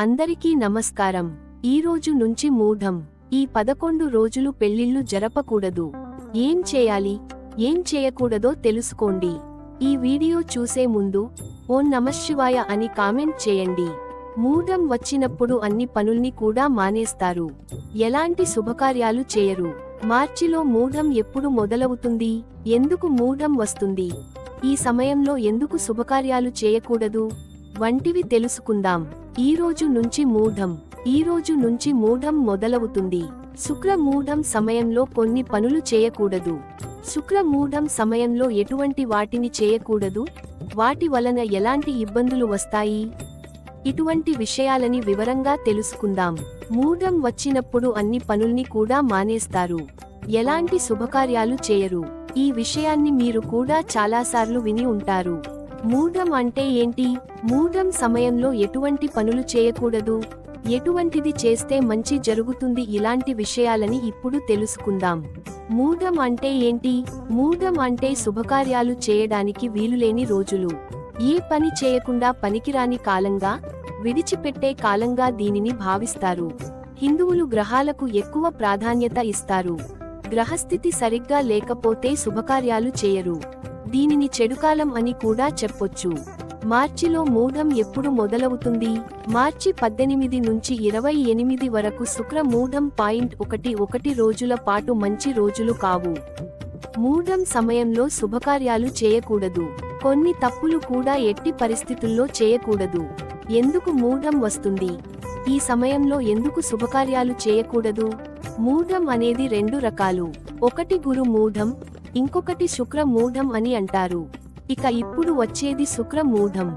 అందరికీ నమస్కారం. ఈ రోజు నుంచి మూఢం. ఈ పదకొండు రోజులు పెళ్ళిళ్ళు జరపకూడదు. ఏం చేయాలి? ఏం చేయకూడదో తెలుసుకోండి. ఈ వీడియో చూసే ముందు ఓ నమశివాయ అని కామెంట్ చేయండి. మూఢం వచ్చినప్పుడు అన్ని పనుల్ని కూడా మానేస్తారు. ఎలాంటి శుభకార్యాలు చేయరు. మార్చిలో మూఢం ఎప్పుడు మొదలవుతుంది? ఎందుకు మూఢం వస్తుంది? ఈ సమయంలో ఎందుకు శుభకార్యాలు చేయకూడదు? వంటివి తెలుసుకుందాం. ఈ రోజు నుంచి మూఢం ఈ రోజు నుంచి మూఢం మొదలవుతుంది. శుక్ర మూఢం సమయంలో కొన్ని పనులు చేయకూడదు. శుక్ర మూఢం సమయంలో ఎటువంటి వాటిని చేయకూడదు? వాటి వలన ఎలాంటి ఇబ్బందులు వస్తాయి? ఇటువంటి విషయాలని వివరంగా తెలుసుకుందాం. మూఢం వచ్చినప్పుడు అన్ని పనుల్ని కూడా మానేస్తారు. ఎలాంటి శుభకార్యాలు చేయరు. ఈ విషయాన్ని మీరు కూడా చాలాసార్లు విని ఉంటారు. మూఢం అంటే ఏంటి? మూఢం సమయంలో ఎటువంటి పనులు చేయకూడదు. ఎటువంటిది చేస్తే మంచి జరుగుతుంది ఇలాంటి విషయాలని ఇప్పుడు తెలుసుకుందాం. మూఢం అంటే ఏంటి? మూఢం అంటే శుభకార్యాలు చేయడానికి వీలులేని రోజులు. ఏ పని చేయకుండా పనికిరాని కాలంగా విడిచిపెట్టే కాలంగా దీనిని భావిస్తారు. హిందువులు గ్రహాలకు ఎక్కువ ప్రాధాన్యత ఇస్తారు. గ్రహస్థితి సరిగ్గా లేకపోతే శుభకార్యాలు చేయరు. దీనిని చెడుకాలం అని కూడా చెప్పొచ్చు. మార్చిలో మూఢం ఎప్పుడు మొదలవుతుంది? మార్చి పద్దెనిమిది నుంచి ఇరవై ఎనిమిది వరకు శుక్ర మూఢం పాయింట్ ఒకటి ఒకటి రోజుల పాటు మంచి రోజులు కావు. మూఢం సమయంలో శుభకార్యాలు చేయకూడదు. కొన్ని తప్పులు కూడా ఎట్టి పరిస్థితుల్లో చేయకూడదు. ఎందుకు మూఢం వస్తుంది? ఈ సమయంలో ఎందుకు శుభకార్యాలు చేయకూడదు? మూఢం అనేది రెండు రకాలు. ఒకటి గురు మూఢం ఇంకొకటి శుక్ర మూఢం అని అంటారు. ఇక ఇప్పుడు వచ్చేది శుక్ర మూఢం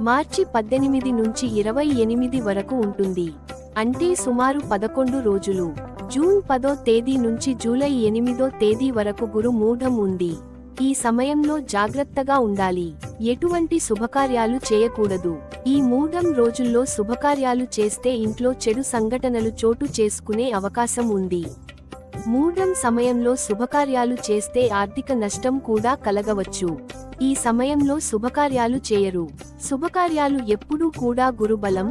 మార్చి పద్దెనిమిది నుంచి ఇరవై ఎనిమిది వరకు ఉంటుంది. అంటే సుమారు పదకొండు రోజులు. జూన్ పదో తేదీ నుంచి జూలై ఎనిమిదో తేదీ వరకు గురు మూఢం ఉంది. ఈ సమయంలో జాగ్రత్తగా ఉండాలి. ఎటువంటి శుభకార్యాలు చేయకూడదు. ఈ మూఢం రోజుల్లో శుభకార్యాలు చేస్తే ఇంట్లో చెడు సంఘటనలు చోటు చేసుకునే అవకాశం ఉంది. మూఢం సమయంలో శుభకార్యాలు చేస్తే ఆర్థిక నష్టం కూడా కలగవచ్చు. ఈ సమయంలో శుభకార్యాలు చేయరు. శుభకార్యాలు ఎప్పుడూ కూడా గురుబలం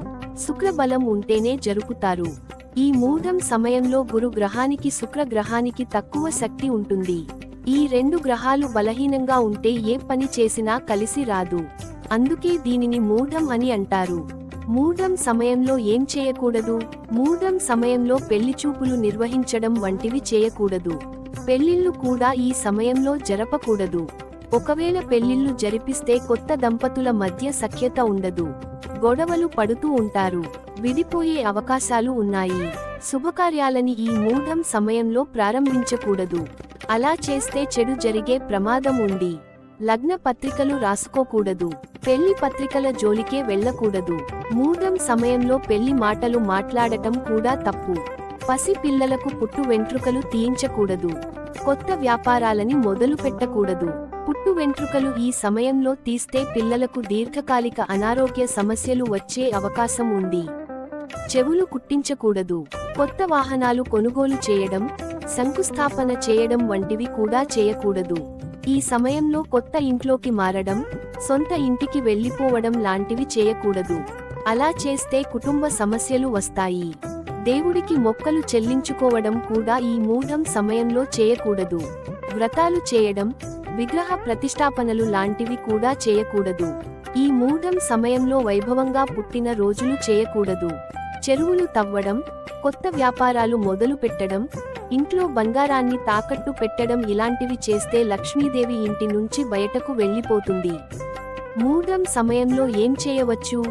శుక్రబలం ఉంటేనే జరుపుతారు. ఈ మూఢం సమయంలో గురు గ్రహానికి శుక్ర గ్రహానికి తక్కువ శక్తి ఉంటుంది. ఈ రెండు గ్రహాలు బలహీనంగా ఉంటే ఏ పని చేసినా కలిసి రాదు. అందుకే దీనిని మూఢం అని అంటారు. మూఢం సమయంలో ఏం చేయకూడదు? మూఢం సమయంలో పెళ్ళిచూపులు నిర్వహించడం వంటివి చేయకూడదు. పెళ్ళిళ్ళు కూడా ఈ సమయంలో జరపకూడదు. ఒకవేళ పెళ్ళిళ్ళు జరిపిస్తే కొత్త దంపతుల మధ్య సఖ్యత ఉండదు. గొడవలు పడుతూ ఉంటారు. విడిపోయే అవకాశాలు ఉన్నాయి. శుభకార్యాలని ఈ మూఢం సమయంలో ప్రారంభించకూడదు. అలా చేస్తే చెడు జరిగే ప్రమాదం ఉంది. లగ్న పత్రికలు రాసుకోకూడదు. పెళ్ళి పత్రికల జోలికే వెళ్ళకూడదు. మూఢం సమయంలో పెళ్ళి మాటలు మాట్లాడటం కూడా తప్పు. పసి పిల్లలకు పుట్టు వెంట్రుకలు తీయించకూడదు. కొత్త వ్యాపారాలని మొదలు పెట్టకూడదు. పుట్టు వెంట్రుకలు ఈ సమయంలో తీస్తే పిల్లలకు దీర్ఘకాలిక అనారోగ్య సమస్యలు వచ్చే అవకాశం ఉంది. చెవులు కుట్టించకూడదు. కొత్త వాహనాలు కొనుగోలు చేయడం శంకుస్థాపన చేయడం వంటివి కూడా చేయకూడదు. ఈ సమయంలో కొత్త ఇంట్లోకి మారడం సొంత ఇంటికి వెళ్ళిపోవడం లాంటివి చేయకూడదు. అలా చేస్తే కుటుంబ సమస్యలు వస్తాయి. దేవుడికి మొక్కలు చెల్లించుకోవడం కూడా ఈ మూఢం సమయంలో చేయకూడదు. వ్రతాలు చేయడం విగ్రహ ప్రతిష్టాపనలు లాంటివి కూడా చేయకూడదు. ఈ మూఢం సమయంలో వైభవంగా పుట్టిన రోజులు చేయకూడదు. చెరువులు తవ్వడం కొత్త వ్యాపారాలు మొదలు పెట్టడం ఇంట్లో బంగారాన్ని తాకట్టు పెట్టడం ఇలాంటివి చేస్తే లక్ష్మీదేవి ఇంటి నుంచి బయటకు వెళ్ళిపోతుంది మూఢం సమయంలో ఏం చేయవచ్చు?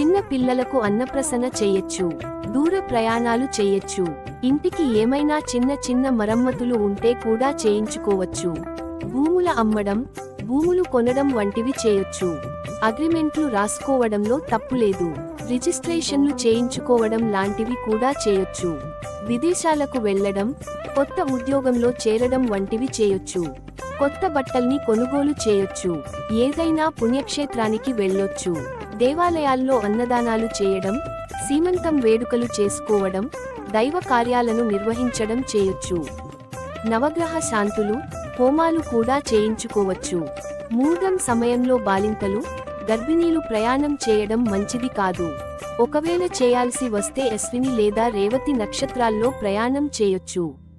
చిన్న పిల్లలకు అన్నప్రసన చేయొచ్చు. దూర ప్రయాణాలు చేయొచ్చు. ఇంటికి ఏమైనా చిన్న చిన్న మరమ్మతులు ఉంటే కూడా చేయించుకోవచ్చు. భూముల అమ్మడం భూములు కొనడం వంటివి చేయొచ్చు. అగ్రిమెంట్లు రాసుకోవడంలో తప్పులేదు రిజిస్ట్రేషన్లు చేయించుకోవడం లాంటివి కూడా చేయొచ్చు. విదేశాలకు వెళ్ళడం కొత్త ఉద్యోగంలో చేరడం వంటివి చేయొచ్చు. కొత్త బట్టల్ని కొనుగోలు చేయొచ్చు. ఏదైనా పుణ్యక్షేత్రానికి వెళ్ళొచ్చు. దేవాలయాల్లో అన్నదానాలు చేయడం సీమంతం వేడుకలు చేసుకోవడం దైవ కార్యాలను నిర్వహించడం చేయొచ్చు. నవగ్రహ శాంతులు హోమాలు కూడా చేయించుకోవచ్చు. మూఢం సమయంలో బాలింతలు గర్భిణీలు ప్రయాణం చేయడం మంచిది కాదు. ఒకవేళ చేయాల్సి వస్తే అశ్విని లేదా రేవతి నక్షత్రాల్లో ప్రయాణం చేయొచ్చు.